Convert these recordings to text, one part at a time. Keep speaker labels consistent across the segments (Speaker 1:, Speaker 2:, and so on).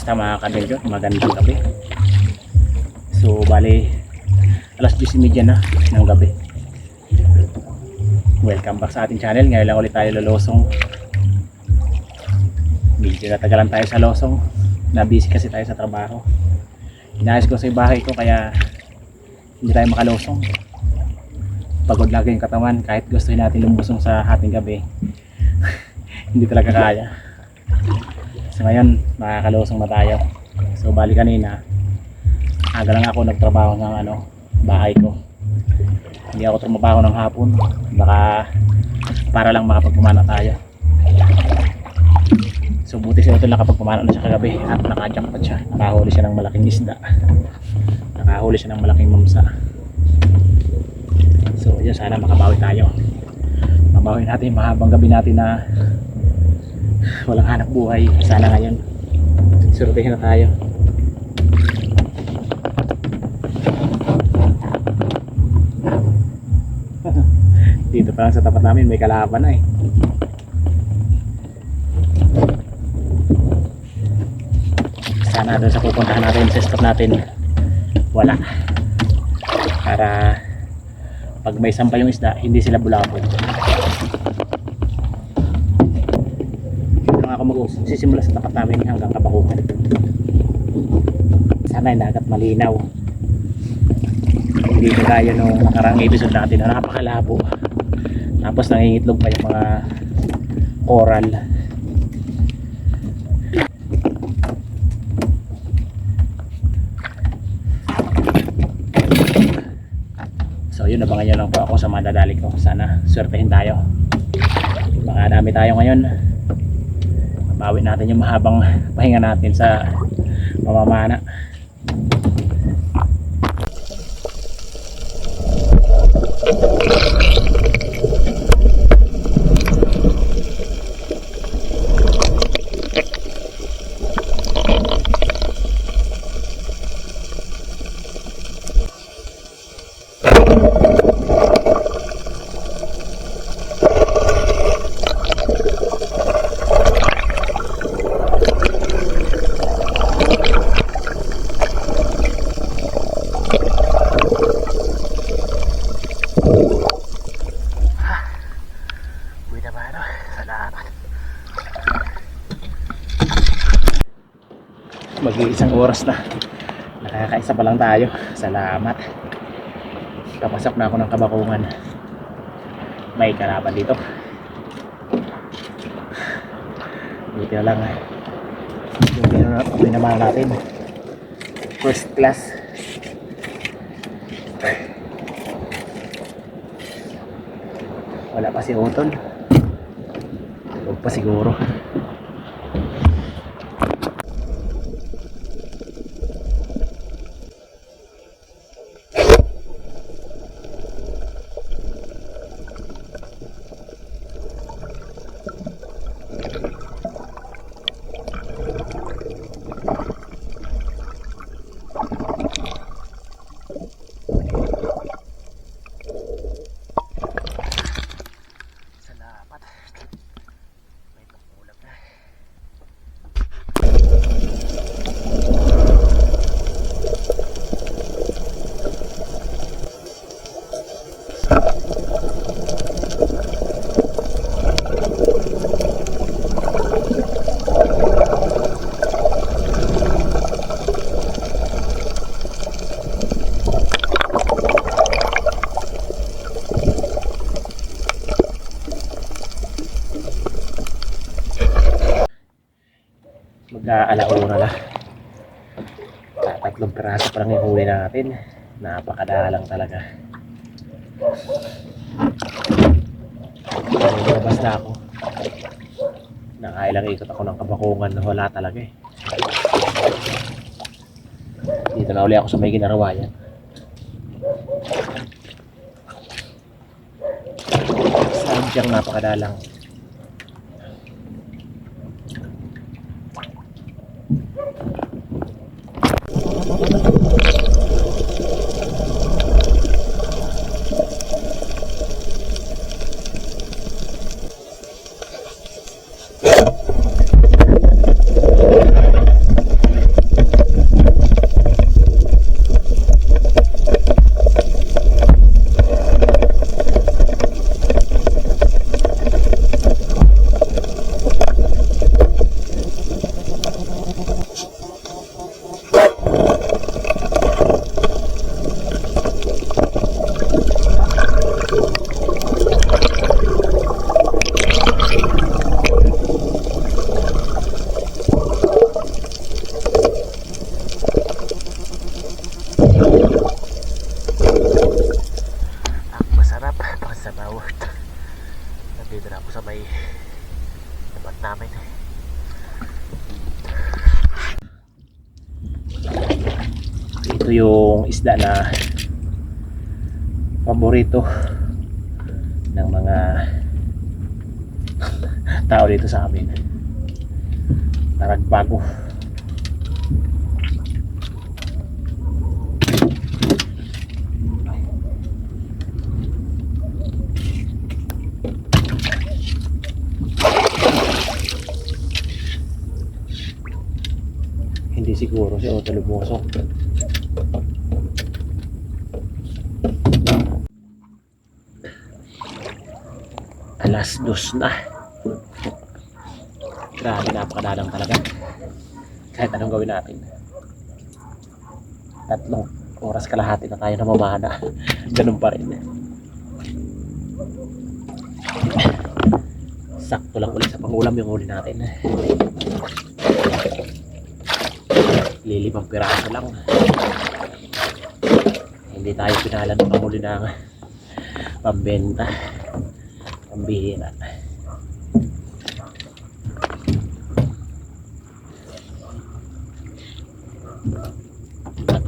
Speaker 1: Kamusta mga kadilyo? Magandang gabi. So, bali, alas 10.30 na ng gabi. Welcome back sa ating channel. Ngayon lang ulit tayo lulosong. Medyo natagalan tayo sa losong. Na-busy kasi tayo sa trabaho. Inayos ko sa bahay ko kaya hindi tayo makalosong. Pagod lagi yung katawan kahit gusto natin lumusong sa ating gabi. hindi talaga kaya. So ngayon, makakalosong na tayo. So bali kanina, aga lang ako nagtrabaho ng ano, bahay ko. Hindi ako trumabaho ng hapon. Baka para lang makapagpumana tayo. So buti si Utol nakapagpumana na siya kagabi at nakajackpot siya. Nakahuli siya ng malaking isda. Nakahuli siya ng malaking mamsa. So yun, sana makabawi tayo. Mabawi natin mahabang gabi natin na walang hanap buhay. Sana ngayon surtihin na tayo. Dito pa lang sa tapat namin may kalaban na eh. Sana doon sa pupuntahan natin sa stop natin wala. Para pag may sampay yung isda hindi sila bulabog magsisimula sa tapat namin hanggang kabakuhan sana yung dagat malinaw. Hindi kagaya nung nakarang episode natin na napakalabo. Tapos nangingitlog pa yung mga coral. So yun abangan nyo lang po ako sa madadali ko. Sana swertehin tayo. Baka dami tayo ngayon bawi natin yung mahabang pahinga natin sa pamamana Uy na ba ano? Salamat. Mag-iisang oras na. Nakakaisa pa lang tayo. Salamat. Kapasok na ako ng kabakungan. May kalaban dito. Buti na lang. Yung pinama- pinamahan natin. First class. Wala pa si Utol. Pa siguro. Mag-aalauna na. Tatlong piraso pa lang yung huli natin. Napakadalang talaga. Lumabas na ako. Nakailang ikot ako ng kabakungan na wala talaga eh. Dito na uli ako sa may ginarawayan. Sadyang napakadalang. Yung isda na paborito ng mga tao dito sa amin. Taragbago. Hindi siguro si Otto Lumoso alas dos na. Grabe napakadalang talaga. Kahit anong gawin natin. Tatlong oras kalahati na tayo namamana ganun pa rin. Sakto lang ulit sa pangulam yung huli natin. Lilimang piraso lang. Hindi tayo pinala ng pamuli ng pambenta pambihira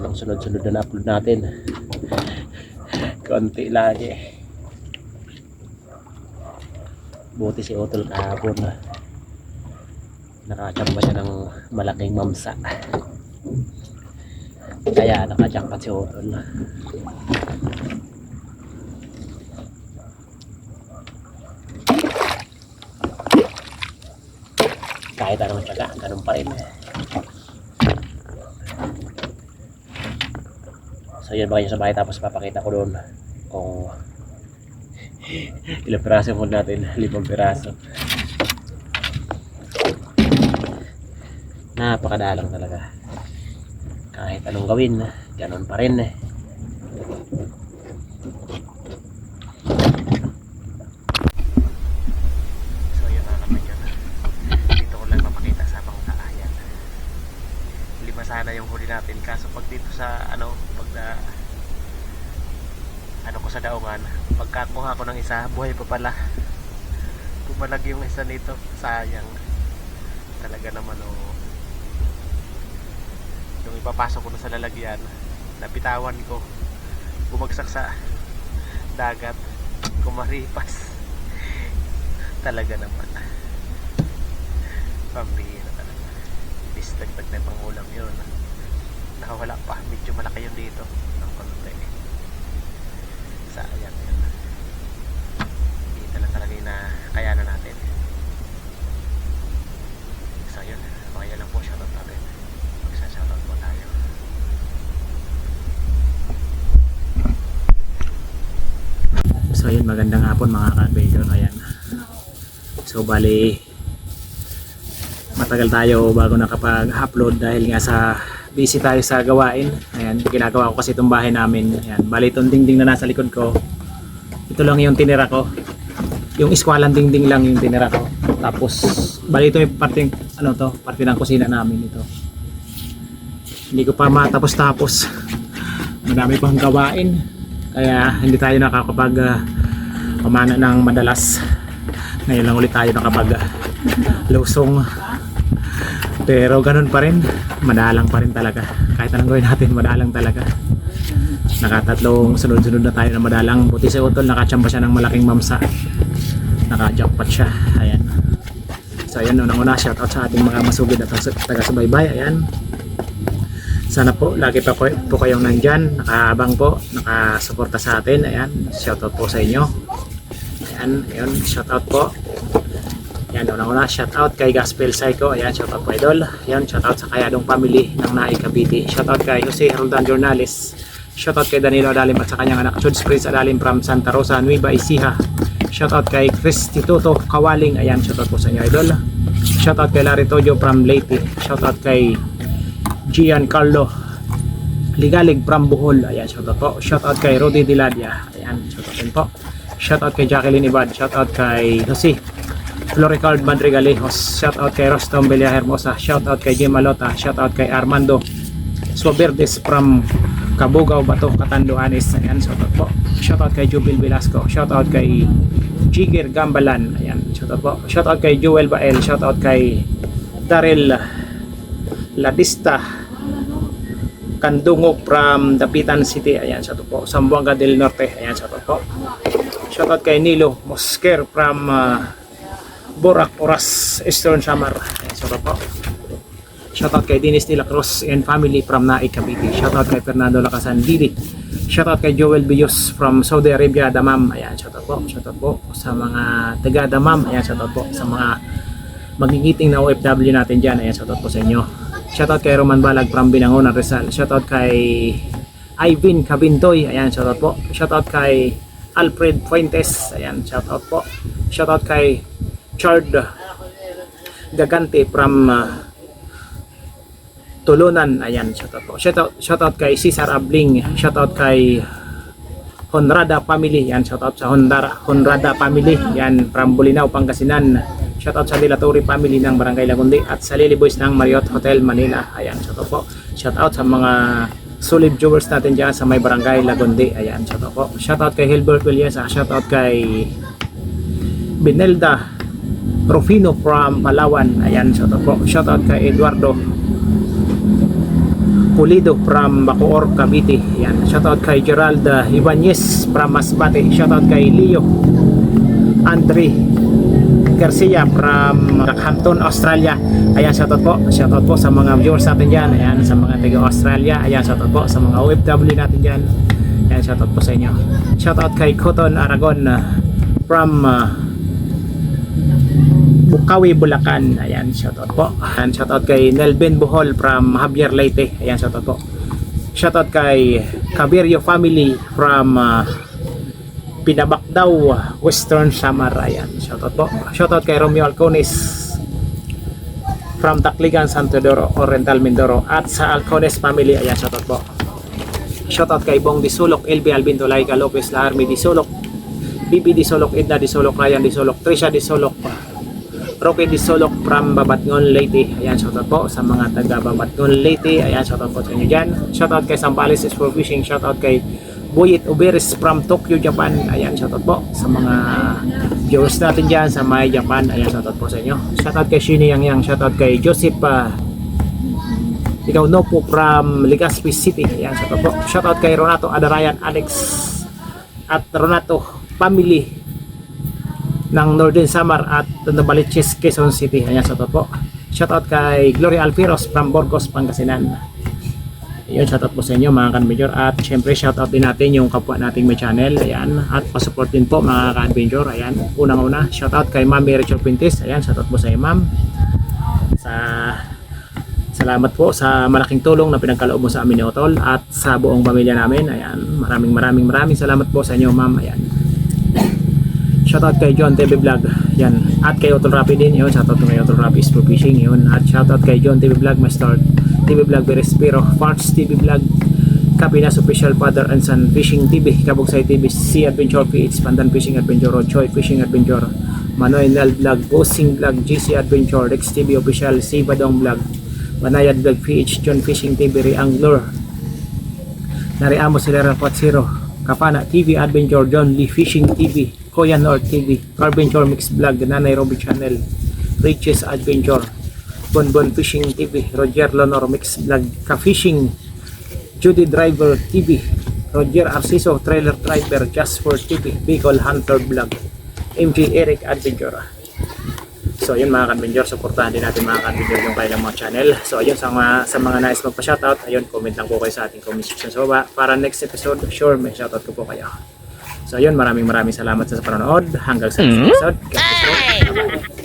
Speaker 1: tatlong sunod-sunod na upload natin. Konti lagi. Buti si Otol kahapon. Nakachamba siya ng malaking mamsa. Kaya nakajackpot si Otol kahit anong tiyaga ganun pa rin so yun ba kayo sa bahay. Tapos papakita ko doon kung ilang piraso mo natin. Limang piraso. Napakadalang talaga. Kahit anong gawin ganun pa rin eh so yun mga kapatid dito ko lang mapakita sa pangkalayan sana yung huli natin. Kaso pag dito sa ano pag na ano ko sa daungan pagkakuha ko ng isa buhay pa pala. Bumalag yung isa nito. Sayang. Talaga naman oh. Yung ipapasok ko na sa lalagyan napitawan ko. Bumagsak sa dagat. Kumaripas. Talaga naman. Pambihira talaga. Bis dagdag na pangulam yun nakawala pa. Medyo malaki yun dito. Ng konti. Sayang yun. Dito lang talaga yung nakayanan natin. So yun. Makaya lang po. Shoutout natin. Magsa-shoutout po tayo. So yun. Magandang hapon mga ka-adventure ayan. So bali matagal tayo bago nakapag-upload dahil nga sa busy tayo sa gawain. Ayan ginagawa ko kasi itong bahay namin. Ayan bali itong dingding na nasa likod ko. Ito lang yung tinira ko. Yung iskwalang dingding lang yung tinira ko. Tapos bali ito yung parte ano to parte ng kusina namin ito. Hindi ko pa matapos tapos madami pang gawain. Kaya hindi tayo nakakapag uh, pamana ng madalas. Ngayon lang ulit tayo nakapag uh, lusong pero ganun pa rin. Madalang pa rin talaga. Kahit anong gawin natin madalang talaga. Nakatatlong sunod-sunod na tayo na madalang. Buti sa utol nakachamba siya ng malaking mamsa. Nakajackpot siya. Ayan. So ayan unang una shoutout sa ating mga masugid at taga-subaybay. Ayan. Sana po lagi pa po, po kayong nandyan. Nakaabang po. Nakasuporta sa atin. Ayan. Shoutout po sa inyo. Ayan ayun shoutout po yan unang una shoutout kay Gospel Psycho. Ayan shoutout po idol. Ayan shoutout sa Kayadong Family ng Naay Cavite. Shoutout kay Jose Roldan Jornales. Shoutout kay Danilo Adalim at sa kanyang anak Chuds Prince Adalim from Santa Rosa Nueva Ecija. Shoutout kay Cristituto Kawaling. Ayan shoutout po sa inyo idol. Shoutout kay Larry Tojo from Leyte. Shoutout kay Giancarlo Ligalig from Bohol. Ayan shoutout po. Shoutout kay Rudy Diladia. Ayan shoutout din po. Shoutout kay Jacqueline Ibad. Shoutout kay Jose Floricard Madrigalejos. Shoutout kay Rostom Belia Hermosa shoutout kay Jim Malota. Shoutout kay Armando Suaverdes from Cabugao Bato Catanduanes ayan shoutout po. Shoutout kay Jubil Velasco. Shoutout kay Jigger Gambalan. Ayan shoutout po. Shoutout kay Joel Bael. Shoutout kay Darrell Ladista Kandungok from Dapitan City. Ayan, shoutout po. Zamboanga del Norte. Ayan, shoutout po. Shoutout kay Nilo Mosker from ah, Borac, Oras, Eastern Samar. Ayan, shoutout po. Shoutout kay Dennis de la Cruz and family from Naik, Cavite. Shoutout kay Fernando Lacasan Didi. Shoutout kay Joel Bios from Saudi Arabia, Damam. Ayan, shoutout po. Shoutout po sa mga taga Damam. Ayan, shoutout po sa mga magigiting na OFW natin dyan. Ayan, shoutout po sa inyo. Shoutout kay Roman Balag from Binangonan, Rizal. Shoutout kay Ivan Cabintoy. Ayan, shoutout po. Shoutout kay Alfred Fuentes. Ayan, shoutout po. Shoutout kay Chard Gagante from uh, Tulunan. Ayan, shoutout po. Shoutout, shoutout kay Cesar Abling. Shoutout kay Honrada family. Yan, shoutout sa Honrada, Honrada family. Yan, from Bulinaw, Pangasinan. Shoutout sa Dilatori family ng Barangay Lagundi at sa Lily Boys ng Marriott Hotel Manila. Ayan, shoutout po. Shoutout sa mga solid viewers natin dyan sa may Barangay Lagundi. Ayan, shoutout po. Shoutout kay Hilbert Villesa. Shoutout kay Binelda Rufino from Palawan. Ayan, shoutout po. Shoutout kay Eduardo Pulido from Bacoor, Cavite. Yan. Shoutout kay Gerald uh, Ibanez from Masbate. Shoutout kay Leo Andre Garcia from Rockhampton, Australia. Ayan, shoutout po. Shoutout po sa mga viewers natin dyan. Ayan, sa mga taga Australia. Ayan, shoutout po sa mga OFW natin dyan. Ayan, shoutout po sa inyo. Shoutout kay Cotton Aragon uh, from uh, Bukawi, Bulacan. Ayan, shoutout po. Ayan, shoutout kay Nelvin Bohol from Javier Leyte. Ayan, shoutout po. Shoutout kay Cabirio family from uh, Pinabakdaw, Western Samar. Ayan, shoutout po. Shoutout kay Romeo Alcones from Takligan, Santo Doro, Oriental Mindoro. At sa Alcones family. Ayan, shoutout po. Shoutout kay Bong Disulok, LB Albin Tolaika Lopez, La Army Disulok, BB Disolok, Edna Disolok, Ryan Disolok, Trisha Disolok, Roque Disolok from Babatngon, Leyte. Ayan, shoutout po sa mga taga Babatngon, Leyte. Ayan, shoutout po sa inyo dyan. Shoutout kay Sambales is for fishing. Shoutout kay Boyet Uberis from Tokyo, Japan. Ayan, shoutout po sa mga viewers natin dyan sa May Japan. Ayan, shoutout po sa inyo. Shoutout kay Shini Yang Yang. Shoutout kay Joseph ah, ikaw no po from Legazpi City. Ayan, shoutout po. Shoutout kay Ronato Adarayan, Alex at Ronato family ng Northern Samar at Nabaliches, Quezon City. Ayan, shoutout po. Shoutout kay Gloria Alfiros from Borgos, Pangasinan. Ayun, shoutout po sa inyo mga kan-major. At syempre, shoutout din natin yung kapwa nating may channel. Ayan, at pasupport din po mga kan-major. Ayan, unang-una, shoutout kay Ma'am Rachel Pintis. Ayan, shoutout po sa iyo, Ma'am. Sa Salamat po sa malaking tulong na pinagkaloob mo sa amin ni Otol at sa buong pamilya namin. Ayan, maraming maraming maraming salamat po sa inyo, ma'am. Ayan. Shoutout kay John TV Vlog. Yan. At kay Otol Rapi din. Yun. Shoutout kay Otol Rapi is fishing. Yun. At shoutout kay John TV Vlog, Master TV Vlog, Berespiro, Parts TV Vlog, Kapinas Official Father and Son Fishing TV, Kabugsay TV, Sea Adventure PH, Pandan Fishing Adventure, Choi Fishing Adventure, Manoy Nel Vlog, Bossing Vlog, GC Adventure, Rex TV Official, Si Badong Vlog, Banayad Vlog PH, John Fishing TV, Reangler, Nariamo Silera 40, Kapana TV Adventure, John Lee Fishing TV, Koya North TV, Carventure Mix Vlog, Nanay Robbie Channel, Riches Adventure, Bonbon Fishing TV, Roger Lonor Mix Vlog, Ka-Fishing, Judy Driver TV, Roger Arciso Trailer Driver, Just for TV, Bicol Hunter Vlog, MJ Eric Adventure. So yun mga ka-Adventure, supportahan din natin mga ka-Adventure yung kailang mga channel. So ayun sa mga, sa mga nais magpa-shoutout, ayun comment lang po kayo sa ating comment section sa baba. Para next episode, sure may shoutout ko po kayo. So ayun, maraming maraming salamat sa panonood. Hanggang sa next episode. God bless you.